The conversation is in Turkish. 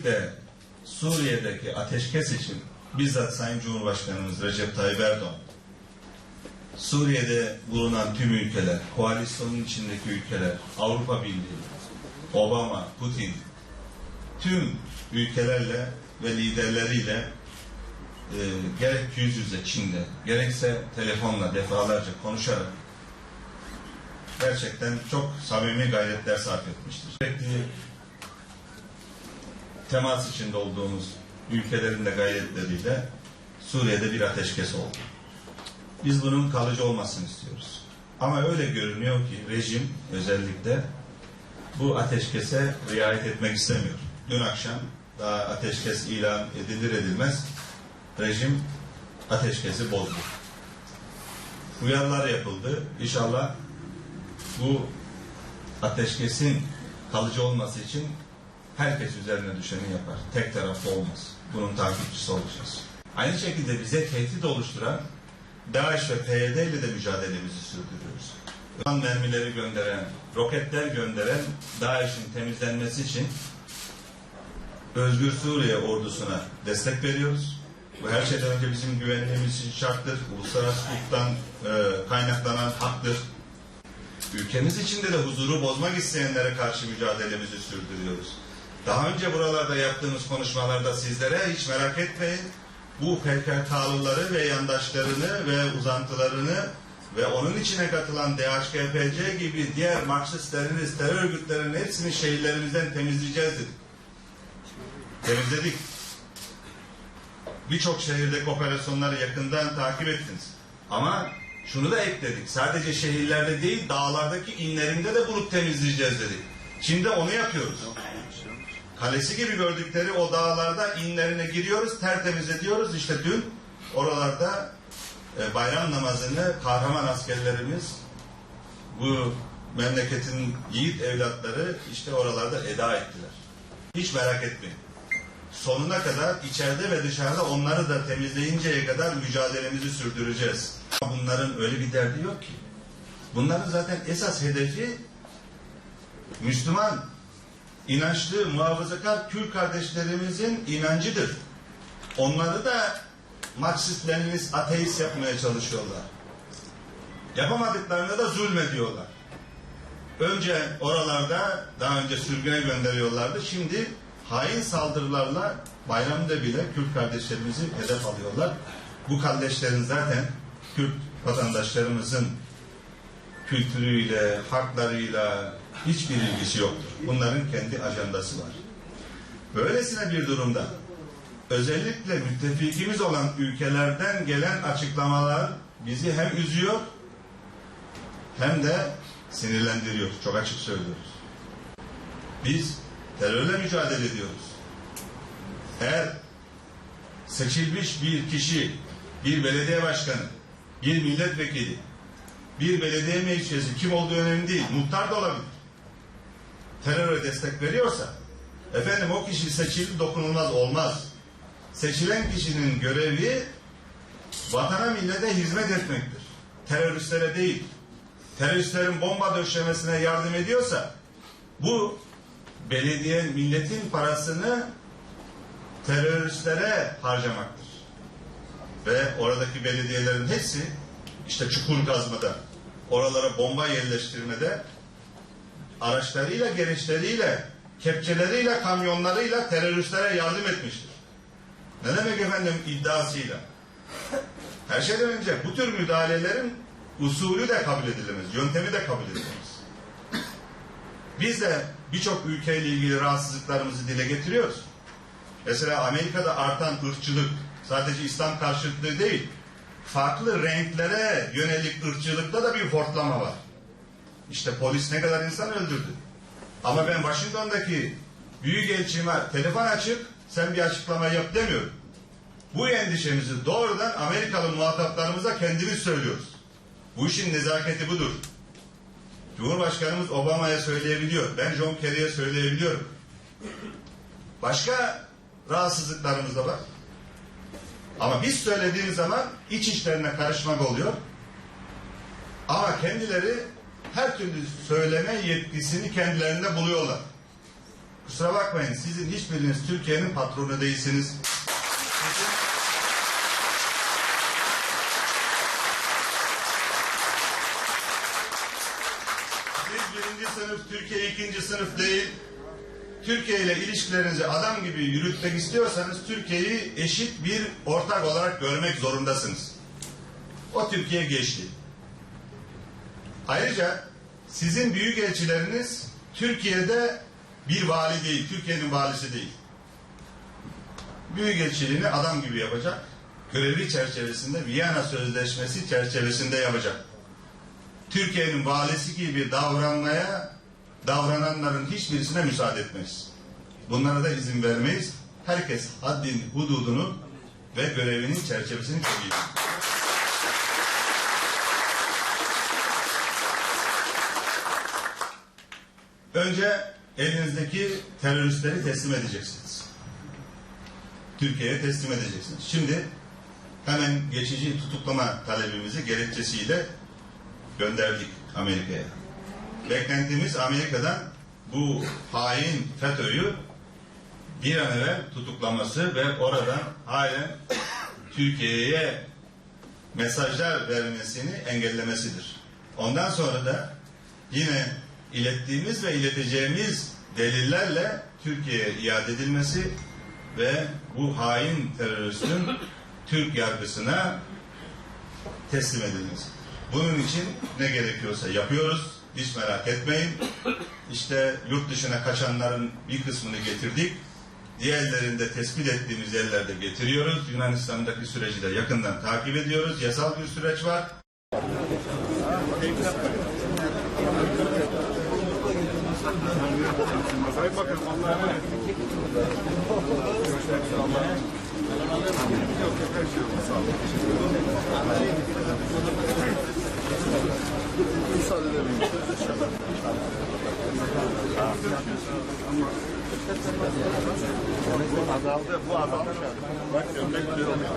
özellikle Suriye'deki ateşkes için bizzat Sayın Cumhurbaşkanımız Recep Tayyip Erdoğan, Suriye'de bulunan tüm ülkeler, koalisyonun içindeki ülkeler, Avrupa Birliği, Obama, Putin, tüm ülkelerle ve liderleriyle e, gerek yüz yüze Çin'de, gerekse telefonla defalarca konuşarak gerçekten çok samimi gayretler sarf etmiştir. Sürekli temas içinde olduğumuz ülkelerin de gayretleriyle Suriye'de bir ateşkes oldu. Biz bunun kalıcı olmasını istiyoruz. Ama öyle görünüyor ki rejim özellikle bu ateşkese riayet etmek istemiyor. Dün akşam daha ateşkes ilan edilir edilmez rejim ateşkesi bozdu. Uyarılar yapıldı. İnşallah bu ateşkesin kalıcı olması için herkes üzerine düşeni yapar. Tek taraflı olmaz. Bunun takipçisi olacağız. Aynı şekilde bize tehdit oluşturan DAEŞ ve PYD ile de mücadelemizi sürdürüyoruz. Iran mermileri gönderen, roketler gönderen DAEŞ'in temizlenmesi için Özgür Suriye ordusuna destek veriyoruz. Bu her şeyden önce bizim güvenliğimiz için şarttır. Uluslararası hukuktan e, kaynaklanan haktır. Ülkemiz içinde de huzuru bozmak isteyenlere karşı mücadelemizi sürdürüyoruz. Daha önce buralarda yaptığımız konuşmalarda sizlere hiç merak etmeyin. Bu PKK'lıları ve yandaşlarını ve uzantılarını ve onun içine katılan DHKPC gibi diğer Marksist Leninist terör örgütlerinin hepsini şehirlerimizden temizleyeceğiz dedik. Temizledik. Birçok şehirdeki operasyonları yakından takip ettiniz. Ama şunu da ekledik. Sadece şehirlerde değil dağlardaki inlerinde de bulup temizleyeceğiz dedik. Şimdi onu yapıyoruz. Kalesi gibi gördükleri o dağlarda inlerine giriyoruz, tertemiz ediyoruz. İşte dün oralarda e, bayram namazını kahraman askerlerimiz bu memleketin yiğit evlatları işte oralarda eda ettiler. Hiç merak etmeyin. Sonuna kadar içeride ve dışarıda onları da temizleyinceye kadar mücadelemizi sürdüreceğiz. Bunların öyle bir derdi yok ki. Bunların zaten esas hedefi Müslüman, inançlı, muhafazakar Kürt kardeşlerimizin inancıdır. Onları da Marksist, Leninist, ateist yapmaya çalışıyorlar. Yapamadıklarında da zulmediyorlar. Önce oralarda daha önce sürgüne gönderiyorlardı. Şimdi hain saldırılarla bayramda bile Kürt kardeşlerimizi hedef alıyorlar. Bu kardeşlerin zaten Kürt vatandaşlarımızın kültürüyle, haklarıyla hiçbir ilgisi yoktur. Bunların kendi ajandası var. Böylesine bir durumda özellikle müttefikimiz olan ülkelerden gelen açıklamalar bizi hem üzüyor hem de sinirlendiriyor. Çok açık söylüyoruz. Biz terörle mücadele ediyoruz. Eğer seçilmiş bir kişi, bir belediye başkanı, bir milletvekili, bir belediye meclis üyesi kim olduğu önemli değil, muhtar da olabilir. Teröre destek veriyorsa, efendim o kişi seçildi dokunulmaz olmaz. Seçilen kişinin görevi vatana millete hizmet etmektir. Teröristlere değil. Teröristlerin bomba döşemesine yardım ediyorsa bu belediye milletin parasını teröristlere harcamaktır. Ve oradaki belediyelerin hepsi işte çukur kazmada, oralara bomba yerleştirmede araçlarıyla, gereçleriyle, kepçeleriyle, kamyonlarıyla teröristlere yardım etmiştir. Ne demek efendim iddiasıyla? Her şeyden önce bu tür müdahalelerin usulü de kabul edilemez, yöntemi de kabul edilemez. Biz de birçok ülkeyle ilgili rahatsızlıklarımızı dile getiriyoruz. Mesela Amerika'da artan ırkçılık sadece İslam karşıtlığı değil, farklı renklere yönelik ırkçılıkta da bir hortlama var. İşte polis ne kadar insan öldürdü. Ama ben Washington'daki büyük elçime telefon açıp sen bir açıklama yap demiyorum. Bu endişemizi doğrudan Amerikalı muhataplarımıza kendimiz söylüyoruz. Bu işin nezaketi budur. Cumhurbaşkanımız Obama'ya söyleyebiliyor. Ben John Kerry'e söyleyebiliyorum. Başka rahatsızlıklarımız da var. Ama biz söylediğimiz zaman iç işlerine karışmak oluyor. Ama kendileri her türlü söyleme yetkisini kendilerinde buluyorlar. kusura bakmayın sizin hiçbiriniz Türkiye'nin patronu değilsiniz. Siz birinci sınıf, Türkiye ikinci sınıf değil. Türkiye ile ilişkilerinizi adam gibi yürütmek istiyorsanız Türkiye'yi eşit bir ortak olarak görmek zorundasınız. O Türkiye geçti. Ayrıca sizin büyükelçileriniz Türkiye'de bir vali değil, Türkiye'nin valisi değil. Büyükelçiliğini adam gibi yapacak. Görevi çerçevesinde Viyana Sözleşmesi çerçevesinde yapacak. Türkiye'nin valisi gibi davranmaya davrananların hiçbirisine müsaade etmeyiz. Bunlara da izin vermeyiz. Herkes haddin, hududunu ve görevinin çerçevesini çok. Önce elinizdeki teröristleri teslim edeceksiniz. Türkiye'ye teslim edeceksiniz. Şimdi hemen geçici tutuklama talebimizi gerekçesiyle gönderdik Amerika'ya. Beklentimiz Amerika'dan bu hain FETÖ'yü bir an evvel tutuklaması ve oradan halen Türkiye'ye mesajlar vermesini engellemesidir. Ondan sonra da yine ilettiğimiz ve ileteceğimiz delillerle Türkiye'ye iade edilmesi ve bu hain teröristin Türk yargısına teslim edilmesi. Bunun için ne gerekiyorsa yapıyoruz. Hiç merak etmeyin. İşte yurt dışına kaçanların bir kısmını getirdik. Diğerlerini de tespit ettiğimiz yerlerde getiriyoruz. Yunanistan'daki süreci de yakından takip ediyoruz. Yasal bir süreç var. Sayın Bakanım Allah'a emanet. Şey. Müsaade edelim. Azaldı. Bu azalmış. Bak gömlek güzel oluyor.